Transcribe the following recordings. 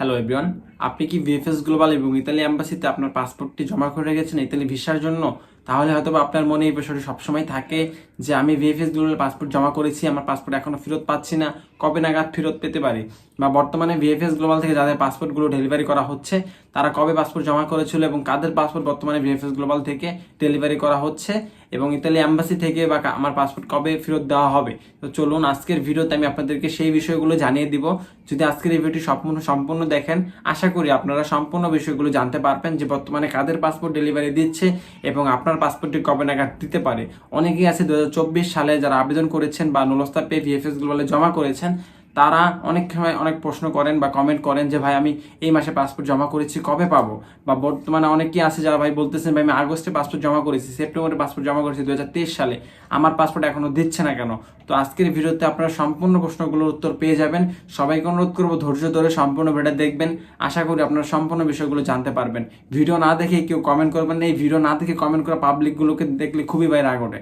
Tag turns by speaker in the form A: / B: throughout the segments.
A: Hello everyone আপনি কি VFS global এবং ইতালি অ্যাম্বাসিতে আপনার পাসপোর্টটি জমা করে রেখেছেন ইতালি ভিসার জন্য? তাহলে হয়তো আপনার মনে এই বিষয়টি সবসময় থাকে যে আমি ভিএফএস গ্লোবাল পাসপোর্ট জমা করেছি, আমার পাসপোর্ট এখনও ফেরত পাচ্ছি না। কবে নাগাদ ফেরত পেতে পারি? বা বর্তমানে ভিএফএস গ্লোবাল থেকে যাদের পাসপোর্টগুলো ডেলিভারি করা হচ্ছে, তারা কবে পাসপোর্ট জমা করেছিল এবং কাদের পাসপোর্ট বর্তমানে ভিএফএস গ্লোবাল থেকে ডেলিভারি করা হচ্ছে? এবং ইতালি অ্যাম্বাসি থেকে বা আমার পাসপোর্ট কবে ফেরত দেওয়া হবে? তো চলুন, আজকের ভিডিওতে আমি আপনাদেরকে সেই বিষয়গুলো জানিয়ে দিব। যদি আজকের এই ভিডিওটি সম্পূর্ণ সম্পূর্ণ দেখেন, আশা করি আপনারা সম্পূর্ণ বিষয়গুলো জানতে পারবেন যে বর্তমানে কাদের পাসপোর্ট ডেলিভারি দিচ্ছে এবং আপনার পাসপোর্টটি কবে নাগাদ দিতে পারে। অনেকেই আছে দু হাজার চব্বিশ সালে যারা আবেদন করেছেন বা নুলস্তা পে ভিএফএস গ্লোবালে জমা করেছেন তারা অনেক সময় অনেক প্রশ্ন করেন বা কমেন্ট করেন যে, ভাই, আমি এই মাসে পাসপোর্ট জমা করেছি, কবে পাবো? বা বর্তমানে অনেকেই আছে যারা ভাই বলতেছেন, ভাই, আমি আগস্টে পাসপোর্ট জমা করেছি, সেপ্টেম্বরে পাসপোর্ট জমা করেছি দু হাজার তেইশ সালে। আমার পাসপোর্ট এখনও দিচ্ছে না কেন? তো আজকের ভিডিওতে আপনারা সম্পূর্ণ প্রশ্নগুলোর উত্তর পেয়ে যাবেন। সবাইকে অনুরোধ করব, ধৈর্য ধরে সম্পূর্ণ ভিডিও দেখবেন। আশা করি আপনারা সম্পূর্ণ বিষয়গুলো জানতে পারবেন। ভিডিও না দেখে কেউ কমেন্ট করবেন না। এই ভিডিও না দেখে কমেন্ট করা পাবলিকগুলোকে দেখলে খুবই ভাই রাগ ওঠে।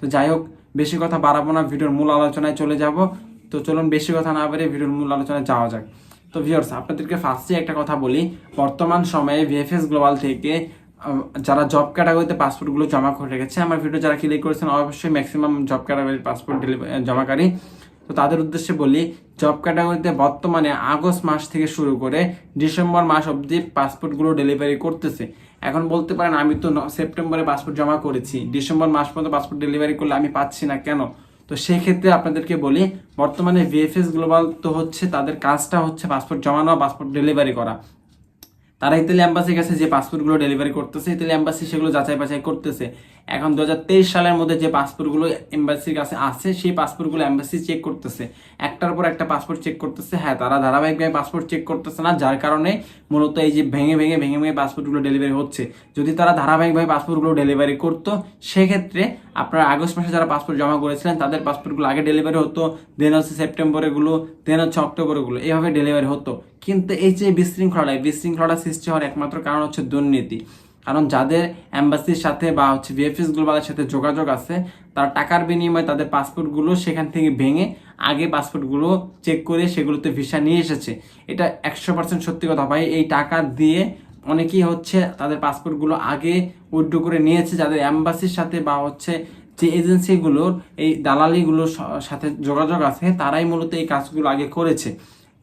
A: তো যাই হোক, বেশি কথা বাড়াবো না। ভিডিওর মূল আলোচনায় চলে যাব। তো চলুন বেশি কথা না বেরিয়ে ভিডিওর মূল আলোচনায় যাওয়া যাক। তো ভিউয়ার্স আপনাদেরকে ফার্স্টে একটা কথা বলি, বর্তমান সময়ে ভিএফএস গ্লোবাল থেকে যারা জব ক্যাটাগরিতে পাসপোর্টগুলো জমা করে রেখেছে, আমার ভিডিও যারা ক্লিক করেছেন অবশ্যই ম্যাক্সিমাম জব ক্যাটাগরির পাসপোর্ট জমাকারী। তো তাদের উদ্দেশ্যে বলি জব ক্যাটাগরিতে বর্তমানে আগস্ট মাস থেকে শুরু করে ডিসেম্বর মাস অবধি পাসপোর্টগুলো ডেলিভারি করতেছে। এখন বলতে পারেন আমি তো সেপ্টেম্বরে পাসপোর্ট জমা করেছি। ডিসেম্বর মাস পর্যন্ত পাসপোর্ট ডেলিভারি করলে আমি পাচ্ছি না, কেন? তো সেই ক্ষেত্রে আপনাদেরকে বলি, বর্তমানে ভিএফএস গ্লোবাল তো হচ্ছে তাদের কাজটা হচ্ছে পাসপোর্ট জমা নেওয়া পাসপোর্ট ডেলিভারি করা। তারা ইতালি অ্যাম্বাসির কাছে যে পাসপোর্টগুলো ডেলিভারি করতেছে ইতালি অ্যাম্বাসি সেগুলো যাচাই বাছাই করতেছে। এখন দু হাজার তেইশ সালের মধ্যে যে পাসপোর্টগুলো এম্বাসির কাছে আছে, সেই পাসপোর্টগুলো অ্যাম্বাসি চেক করতেছে। একটার পর একটা পাসপোর্ট চেক করতেছে। হ্যাঁ তারা ধারাবাহিকভাবে পাসপোর্ট চেক করতেছে না, যার কারণে মূলত এই যে ভেঙে ভেঙে ভেঙে ভেঙে পাসপোর্টগুলো ডেলিভারি হচ্ছে। যদি তারা ধারাবাহিকভাবে পাসপোর্টগুলো ডেলিভারি করতো, সেক্ষেত্রে আপনারা আগস্ট মাসে যারা পাসপোর্ট জমা করেছিলেন, তাদের পাসপোর্টগুলো আগে ডেলিভারি হতো দেন হচ্ছে সেপ্টেম্বরেগুলো দেন হচ্ছে অক্টোবরগুলো এইভাবে ডেলিভারি হতো। কিন্তু এই যে বিশৃঙ্খলা বিশৃঙ্খলা সৃষ্টি হওয়ার একমাত্র কারণ হচ্ছে দুর্নীতি। কারণ যাদের অ্যাম্বাসির সাথে বা হচ্ছে ভিএফএস গ্লোবালের সাথে যোগাযোগ আছে, তারা টাকার বিনিময়ে তাদের পাসপোর্টগুলো সেখান থেকে ভেঙে আগে পাসপোর্টগুলো চেক করে সেগুলোতে ভিসা নিয়ে এসেছে। এটা একশো পার্সেন্ট সত্যি কথা ভাই। এই টাকা দিয়ে অনেকেই হচ্ছে তাদের পাসপোর্টগুলো আগে উইড্রো করে নিয়েছে। যাদের অ্যাম্বাসির সাথে বা হচ্ছে যে এজেন্সিগুলোর এই দালালিগুলোর সাথে যোগাযোগ আছে, তারাই মূলত এই কাজগুলো আগে করেছে।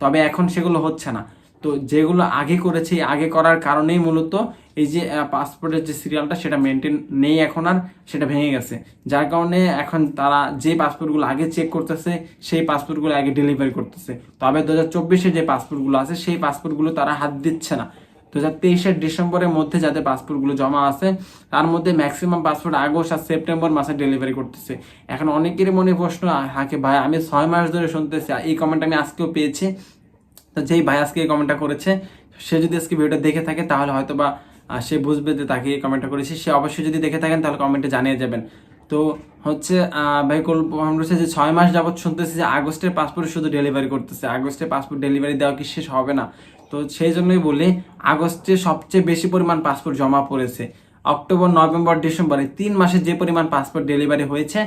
A: তবে এখন সেগুলো হচ্ছে না। তো যেগুলো আগে করেছে, আগে করার কারণেই মূলত এই যে পাসপোর্টের যে সিরিয়ালটা সেটা মেনটেন নেই এখন আর, সেটা ভেঙে গেছে। যার কারণে এখন তারা যে পাসপোর্টগুলো আগে চেক করতেছে, সেই পাসপোর্টগুলো আগে ডেলিভারি করতেছে। তবে দু হাজার চব্বিশে যে পাসপোর্টগুলো আছে, সেই পাসপোর্টগুলো তারা হাত দিচ্ছে না। দু হাজার তেইশের ডিসেম্বরের মধ্যে যাদের পাসপোর্টগুলো জমা আছে, তার মধ্যে ম্যাক্সিমাম পাসপোর্ট আগস্ট আর সেপ্টেম্বর মাসে ডেলিভারি করতেছে। এখন অনেকেরই মনে প্রশ্ন হাকে ভাই, আমি ছয় মাস ধরে শুনতেছি এই কমেন্ট আমি আজকেও পেয়েছি। তো যেই ভাই আজকে এই কমেন্টটা করেছে, সে যদি আজকে ভিডিওটা দেখে থাকে, তাহলে হয়তো বা সে বুঝবে যে তাকে এই কমেন্টটা করেছি। সে অবশ্যই যদি দেখে থাকেন, তাহলে কমেন্টে জানিয়ে যাবেন। তো হচ্ছে ভাই কলছে যে ছয় মাস যাবৎ শুনতেছি যে আগস্টের পাসপোর্ট শুধু ডেলিভারি করতেছে। আগস্টের পাসপোর্ট ডেলিভারি দেওয়া কি শেষ হবে না? তো সেই জন্যই বলি, আগস্টে সবচেয়ে বেশি পরিমাণ পাসপোর্ট জমা পড়েছে। অক্টোবর, নভেম্বর, ডিসেম্বরে তিন মাসে যে পরিমাণ পাসপোর্ট ডেলিভারি হয়েছে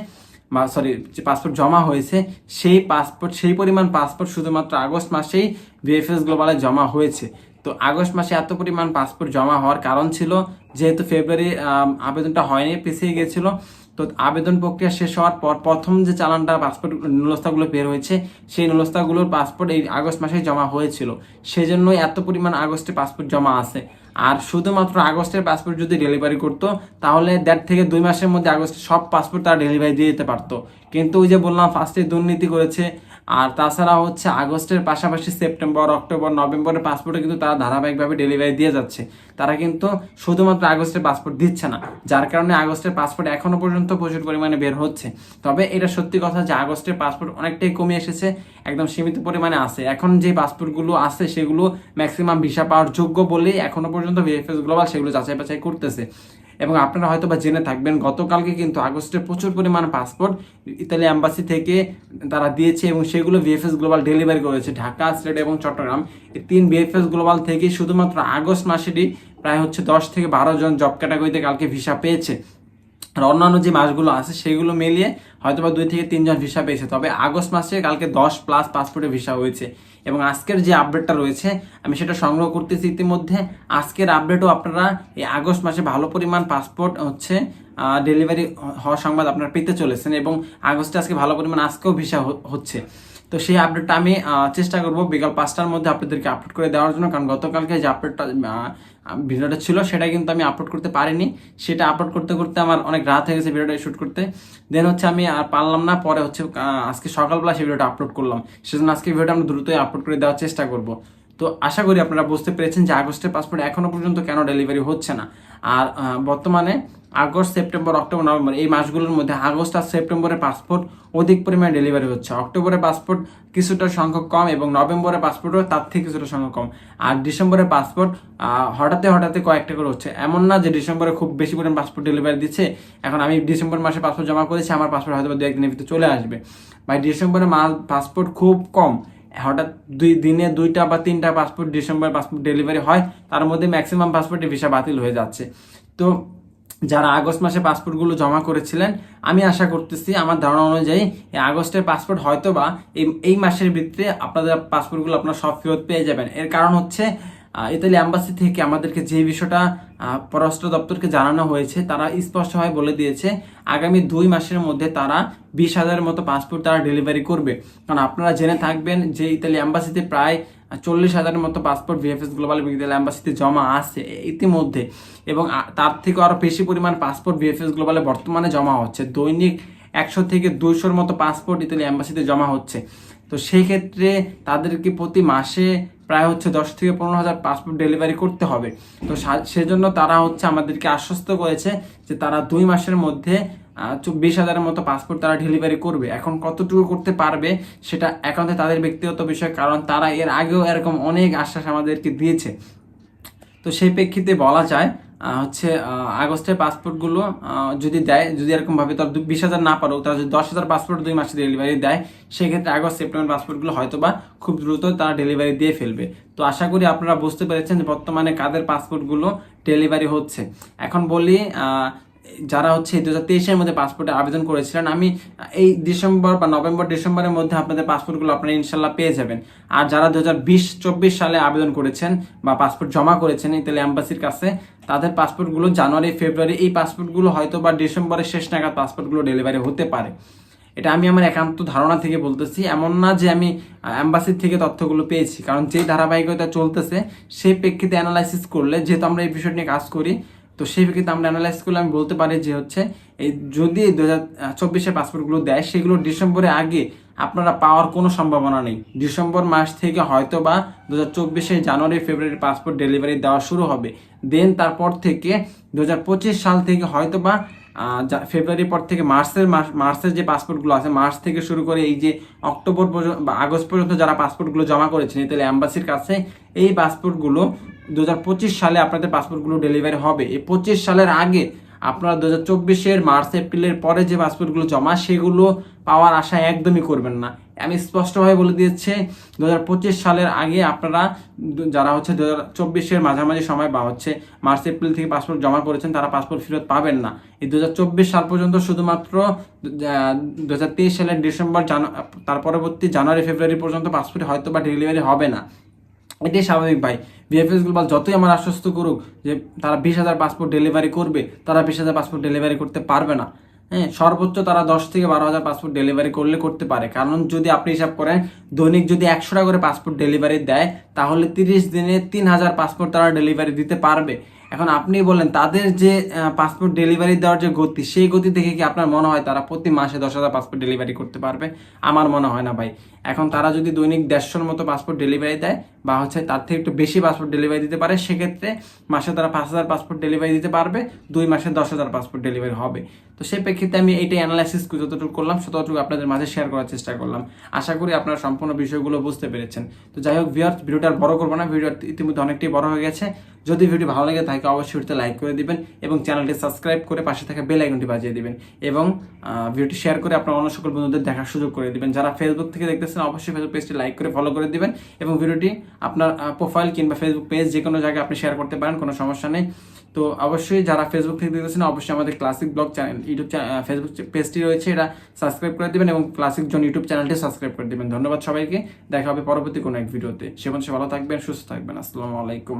A: সরি যে পাসপোর্ট জমা হয়েছে, সেই পাসপোর্ট সেই পরিমাণ পাসপোর্ট শুধুমাত্র আগস্ট মাসেই বিএফএস গ্লোবালে জমা হয়েছে। তো আগস্ট মাসে এত পরিমাণ পাসপোর্ট জমা হওয়ার কারণ ছিল, যেহেতু ফেব্রুয়ারি আবেদনটা হয়নি, পিছিয়ে গিয়েছিল। তো আবেদন প্রক্রিয়া শেষ হওয়ার পর প্রথম যে চালানটা পাসপোর্ট নুলস্তাগুলো বের হয়েছে, সেই নুলস্তাগুলোর পাসপোর্ট এই আগস্ট মাসে জমা হয়েছিল। সেজন্য এত পরিমাণ আগস্টে পাসপোর্ট জমা আছে। আর শুধুমাত্র আগস্টের পাসপোর্ট যদি ডেলিভারি করতো, তাহলে দেড় থেকে দুই মাসের মধ্যে আগস্টে সব পাসপোর্ট তারা ডেলিভারি দিয়ে দিতে পারতো। কিন্তু ওই যে বললাম ফার্স্টে দুর্নীতি করেছে আর তাছাড়া হচ্ছে আগস্টের পাশাপাশি সেপ্টেম্বর, অক্টোবর, নভেম্বরের পাসপোর্টে কিন্তু তারা ধারাবাহিকভাবে ডেলিভারি দিয়ে যাচ্ছে। তারা কিন্তু শুধুমাত্র আগস্টের পাসপোর্ট দিচ্ছে না, যার কারণে আগস্টের পাসপোর্ট এখনও পর্যন্ত প্রচুর পরিমাণে বের হচ্ছে। তবে এটা সত্যি কথা যে আগস্টের পাসপোর্ট অনেকটাই কমে এসেছে, একদম সীমিত পরিমাণে আছে। এখন যে পাসপোর্টগুলো আছে, সেগুলো ম্যাক্সিমাম ভিসা পাওয়ার যোগ্য বলেই এখনও পর্যন্ত ভিএফএস গ্লোবাল সেগুলো যাচাই বাছাই করতেছে। এবং আপনারা হয়তো বা জেনে থাকবেন, গতকালকে কিন্তু আগস্টে প্রচুর পরিমাণ পাসপোর্ট ইতালি অ্যাম্বাসি থেকে তারা দিয়েছে এবং সেগুলো ভিএফএস গ্লোবাল ডেলিভারি করেছে। ঢাকা, সিলেট এবং চট্টগ্রাম। এই তিন ভিএফএস গ্লোবাল থেকে শুধুমাত্র আগস্ট মাসেরই প্রায় হচ্ছে দশ থেকে বারো জন জব ক্যাটাগরিতে কালকে ভিসা পেয়েছে। আর অন্যান্য যে মাসগুলো আছে, সেগুলো মিলিয়ে হয়তো বা দুই থেকে তিনজন ভিসা পেয়েছে। তবে আগস্ট মাসে কালকে দশ প্লাস পাসপোর্টে ভিসা হয়েছে। এবং আজকের যে আপডেটটা রয়েছে, আমি সেটা সংগ্রহ করতেছি ইতিমধ্যে। আজকের আপডেটও আপনারা এই আগস্ট মাসে ভালো পরিমাণ পাসপোর্ট হচ্ছে ডেলিভারি হওয়ার সংবাদ আপনারা পেতে চলেছেন এবং আগস্টে আজকে ভালো পরিমাণ আজকেও ভিসা হচ্ছে। তো সেই আপডেটটা আমি চেষ্টা করব বিকাল পাঁচটার মধ্যে আপনাদেরকে আপলোড করে দেওয়ার জন্য, কারণ গতকালকে যে আপডেটটা ভিডিওটা ছিল, সেটা কিন্তু আমি আপলোড করতে পারিনি। সেটা আপলোড করতে করতে আমার অনেক রাত হয়ে গেছে ভিডিওটা শ্যুট করতে। দেন হচ্ছে আমি আর পারলাম না, পরে হচ্ছে আজকে সকালবেলা সেই ভিডিওটা আপলোড করলাম। সেজন্য আজকে ভিডিওটা আমি দ্রুতই আপলোড করে দেওয়ার চেষ্টা করব। তো আশা করি আপনারা বুঝতে পেরেছেন যে আগস্টের পাসপোর্ট এখনও পর্যন্ত কেন ডেলিভারি হচ্ছে না। আর বর্তমানে আগস্ট, সেপ্টেম্বর, অক্টোবর, নভেম্বর, এই মাসগুলোর মধ্যে আগস্ট আর সেপ্টেম্বরে পাসপোর্ট অধিক পরিমাণে ডেলিভারি হচ্ছে। অক্টোবরে পাসপোর্ট কিছুটা সংখ্যক কম এবং নভেম্বরে পাসপোর্টও তার থেকে কিছুটা সংখ্যক কম। আর ডিসেম্বরে পাসপোর্ট হঠাৎ হঠাৎ কয়েকটা করে হচ্ছে। এমন না যে ডিসেম্বরে খুব বেশি পরিমাণ পাসপোর্ট ডেলিভারি দিচ্ছে। এখন আমি ডিসেম্বর মাসে পাসপোর্ট জমা করেছি, আমার পাসপোর্ট হয়তো বা দু একদিনের ভিতরে চলে আসবে। ভাই ডিসেম্বরে মাস পাসপোর্ট খুব কম। হঠাৎ দুই, দিনে দুইটা বা তিনটা পাসপোর্ট ডিসেম্বর পাসপোর্ট ডেলিভারি হয়, তার মধ্যে ম্যাক্সিমাম পাসপোর্টে ভিসা বাতিল হয়ে যাচ্ছে। তো যারা আগস্ট মাসে পাসপোর্টগুলো জমা করেছিলেন, আমি আশা করতেছি আমার ধারণা অনুযায়ী আগস্টের পাসপোর্ট হয়তো বা এই এই মাসের ভিতরে আপনাদের পাসপোর্টগুলো আপনারা সব ফেরত পেয়ে যাবেন। এর কারণ হচ্ছে ইতালি অ্যাম্বাসি থেকে আমাদেরকে যে বিষয়টা পররাষ্ট্র দপ্তরকে জানানো হয়েছে, তারা স্পষ্টভাবে বলে দিয়েছে, আগামী দুই মাসের মধ্যে তারা বিশ হাজারের মতো পাসপোর্ট তারা ডেলিভারি করবে। কারণ আপনারা জেনে থাকবেন যে ইতালি অ্যাম্বাসিতে প্রায় চল্লিশ হাজারের মতো পাসপোর্ট ভিএফএস গ্লোবাল ইতালি অ্যাম্বাসিতে জমা আছে ইতিমধ্যে। এবং তার থেকে আরও বেশি পরিমাণ পাসপোর্ট ভিএফএস গ্লোবালে বর্তমানে জমা হচ্ছে। দৈনিক একশো থেকে দুইশোর মতো পাসপোর্ট ইতালি অ্যাম্বাসিতে জমা হচ্ছে। তো সেই ক্ষেত্রে তাদেরকে প্রতি মাসে প্রায় হচ্ছে দশ থেকে পনেরো হাজার পাসপোর্ট ডেলিভারি করতে হবে। তো সেজন্য তারা হচ্ছে আমাদেরকে আশ্বস্ত করেছে যে তারা দুই মাসের মধ্যে চব্বিশ হাজারের মতো পাসপোর্ট তারা ডেলিভারি করবে। এখন কতটুকু করতে পারবে সেটা একান্তে তাদের ব্যক্তিগত বিষয়, কারণ তারা এর আগেও এরকম অনেক আশ্বাস আমাদেরকে দিয়েছে। তো সেই প্রেক্ষিতে বলা যায় হচ্ছে আগস্টের পাসপোর্টগুলো যদি দেয়, যদি এরকমভাবে তার বিশ হাজার না পারো, তারা যদি দশ হাজার পাসপোর্ট দুই মাসে ডেলিভারি দেয়, সেক্ষেত্রে আগস্ট, সেপ্টেম্বর পাসপোর্টগুলো হয়তো বা খুব দ্রুত তারা ডেলিভারি দিয়ে ফেলবে। তো আশা করি আপনারা বুঝতে পেরেছেন যে বর্তমানে কাদের পাসপোর্টগুলো ডেলিভারি হচ্ছে। এখন বলি যারা হচ্ছে দু হাজার তেইশের মধ্যে পাসপোর্টে আবেদন করেছিলেন, আমি এই ডিসেম্বর বা নভেম্বর, ডিসেম্বরের মধ্যে আপনাদের পাসপোর্টগুলো আপনারা ইনশাল্লাহ পেয়ে যাবেন। আর যারা দু হাজার বিশ, চব্বিশ সালে আবেদন করেছেন বা পাসপোর্ট জমা করেছেন ইতালি অ্যাম্বাসির কাছে, তাদের পাসপোর্টগুলো জানুয়ারি, ফেব্রুয়ারি, এই পাসপোর্টগুলো হয়তো বা ডিসেম্বরের শেষ নাগাদ পাসপোর্টগুলো ডেলিভারি হতে পারে। এটা আমি আমার একান্ত ধারণা থেকে বলতেছি, এমন না যে আমি অ্যাম্বাসির থেকে তথ্যগুলো পেয়েছি, কারণ যে ধারাবাহিকতা চলতেছে, সেই প্রেক্ষিতে অ্যানালাইসিস করলে, যেহেতু আমরা এই বিষয় নিয়ে কাজ করি তো সেই প্রেক্ষিতে আমরা অ্যানালাইজ করলে আমি বলতে পারি যে হচ্ছে, এই যদি দু হাজার চব্বিশে পাসপোর্টগুলো দেয়, সেগুলো ডিসেম্বরের আগে আপনারা পাওয়ার কোনো সম্ভাবনা নেই। ডিসেম্বর মাস থেকে হয়তো বা দু হাজার চব্বিশে জানুয়ারি ফেব্রুয়ারি পাসপোর্ট ডেলিভারি দেওয়া শুরু হবে। দেন তারপর থেকে দু হাজার পঁচিশ সাল থেকে হয়তো বা ফেব্রুয়ারি পর থেকে মার্চের মাস, মার্চের যে পাসপোর্টগুলো আছে, মার্চ থেকে শুরু করে এই যে অক্টোবর পর্যন্ত বা আগস্ট পর্যন্ত যারা পাসপোর্টগুলো জমা করেছেন তাহলে অ্যাম্বাসির কাছে, এই পাসপোর্টগুলো দু হাজার পঁচিশ সালে আপনাদের পাসপোর্টগুলো ডেলিভারি হবে। এই পঁচিশ সালের আগে আপনারা দু হাজার চব্বিশের মার্চ, এপ্রিলের পরে যে পাসপোর্টগুলো জমা, সেগুলো পাওয়ার আশা একদমই করবেন না। আমি স্পষ্টভাবে বলে দিয়েছি দু হাজার পঁচিশ সালের আগে আপনারা যারা হচ্ছে দু হাজার চব্বিশের মাঝামাঝি সময় বা হচ্ছে মার্চ, এপ্রিল থেকে পাসপোর্ট জমা করেছেন, তারা পাসপোর্ট ফেরত পাবেন না। এই দু হাজার চব্বিশ সাল পর্যন্ত শুধুমাত্র দু হাজার তেইশ সালের ডিসেম্বর জানু তার পরবর্তী জানুয়ারি, ফেব্রুয়ারি পর্যন্ত পাসপোর্ট হয়তো বা ডেলিভারি হবে না। এটাই স্বাভাবিক ভাই। বিএফএস গ্লোবাল যতই আমার আশ্বস্ত করুক যে তারা বিশ হাজার পাসপোর্ট ডেলিভারি করবে, তারা বিশ হাজার পাসপোর্ট ডেলিভারি করতে পারবে না। হ্যাঁ সর্বোচ্চ তারা দশ থেকে বারো হাজার পাসপোর্ট ডেলিভারি করলে করতে পারে। কারণ যদি আপনি হিসাব করেন, দৈনিক যদি একশো টাকা করে পাসপোর্ট ডেলিভারি দেয়, তাহলে তিরিশ দিনে তিন হাজার পাসপোর্ট তারা ডেলিভারি দিতে পারবে। এখন আপনি বলেন, তাদের যে পাসপোর্ট ডেলিভারি দেওয়ার যে গতি, সেই গতি দেখে কি আপনার মনে হয় তারা প্রতি মাসে দশ হাজার পাসপোর্ট ডেলিভারি করতে পারবে? আমার মনে হয় না ভাই। এখন তারা যদি দৈনিক দেড়শোর মতো পাসপোর্ট ডেলিভারি দেয় বা হচ্ছে তার থেকে একটু বেশি পাসপোর্ট ডেলিভারি দিতে পারে, সেক্ষেত্রে মাসে তারা পাঁচ হাজার পাসপোর্ট ডেলিভারি দিতে পারবে, দুই মাসে দশ হাজার পাসপোর্ট ডেলিভারি হবে। তো সেই প্রেক্ষিতে আমি এইটাই অ্যানালাইসিস যতটুকু করলাম ততটুকু আপনাদের মাঝে শেয়ার করার চেষ্টা করলাম। আশা করি আপনারা সম্পূর্ণ বিষয়গুলো বুঝতে পেরেছেন। তো যাই হোক ভিউয়ার্স ভিডিওটা আর বড় করব না, ভিডিও ইতিমধ্যে অনেকটাই বড় হয়ে গেছে। যদি ভিডিও ভালো লাগে তাকে অবশ্যই ভিডিওতে লাইক করে দিবেন এবং চ্যানেলটি সাবস্ক্রাইব করে পাশে থাকা বেল আইকনটি বাজিয়ে দিবেন এবং ভিডিওটি শেয়ার করে আপনার অন্য সকল বন্ধুদের দেখার সুযোগ করে দিবেন। যারা ফেসবুক থেকে দেখতেছেন, অবশ্যই ফেসবুক পেজটি লাইক করে ফলো করে দিবেন এবং ভিডিওটি আপনার প্রোফাইল কিংবা ফেসবুক পেজ যে কোনো জায়গায় আপনি শেয়ার করতে পারেন, কোনো সমস্যা নেই। তো অবশ্যই যারা ফেসবুক থেকে দেখতেছেন, অবশ্যই আমাদের classic blog channel YouTube Facebook পেজটি রয়েছে, এটা সাবস্ক্রাইব করে দেবেন এবং ক্লাসিক জন ইউটিউব চ্যানেলটি সাবস্ক্রাইব করে দেবেন। ধন্যবাদ সবাইকে। দেখা হবে পরবর্তী কোনো এক ভিডিওতে সে সে ভালো থাকবেন, সুস্থ থাকবেন। আসসালামু আলাইকুম।